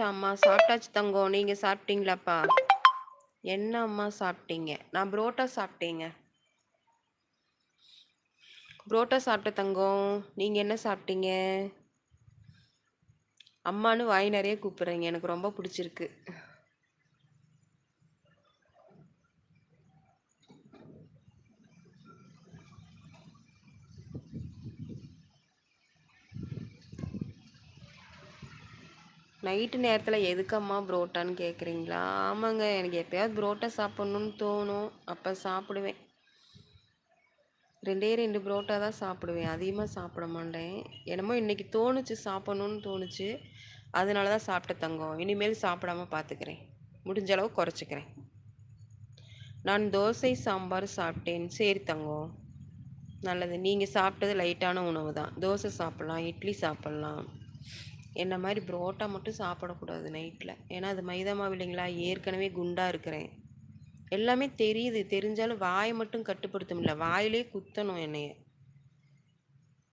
அம்மா சாப்பிட்டாச்சு தங்கம் நீங்கள் சாப்பிட்டீங்களாப்பா? என்ன அம்மா சாப்பிட்டீங்க? நான் புரோட்டா சாப்பிட்டேங்க. புரோட்டா சாப்பிட்ட தங்கம் நீங்கள் என்ன சாப்பிட்டீங்க? அம்மானு வாய் நிறைய கூப்பிட்றீங்க. எனக்கு ரொம்ப பிடிச்சிருக்கு. நைட்டு நேரத்தில் எதுக்கம்மா புரோட்டான்னு கேட்குறீங்களா ஆமாங்க எனக்கு எப்போயாவது புரோட்டா சாப்பிட்ணுன்னு தோணும். அப்போ சாப்பிடுவேன். ரெண்டே ரெண்டு புரோட்டா தான் சாப்பிடுவேன். அதிகமாக சாப்பிட மாட்டேன். என்னமோ இன்றைக்கி தோணுச்சு சாப்பிட்ணுன்னு தோணுச்சு. அதனால தான் சாப்பிட்ட தங்கம். இனிமேல் சாப்பிடாம பார்த்துக்கிறேன் முடிஞ்ச அளவு குறைச்சிக்கிறேன். நான் தோசை சாம்பார் சாப்பிட்டேன். சரி தங்கம். நல்லது. நீங்கள் சாப்பிட்டது லைட்டான உணவு தான். தோசை சாப்பிட்லாம் இட்லி சாப்பிட்லாம். என்ன மாதிரி புரோட்டா மட்டும் சாப்பிடக்கூடாது நைட்டில் ஏன்னா அது மைதா மாவு இல்லைங்களா? ஏற்கனவே குண்டாக இருக்கிறேன். எல்லாமே தெரியுது. தெரிஞ்சாலும் வாயை மட்டும் கட்டுப்படுத்த முடியல. வாயிலே குத்தணும் என்னைய.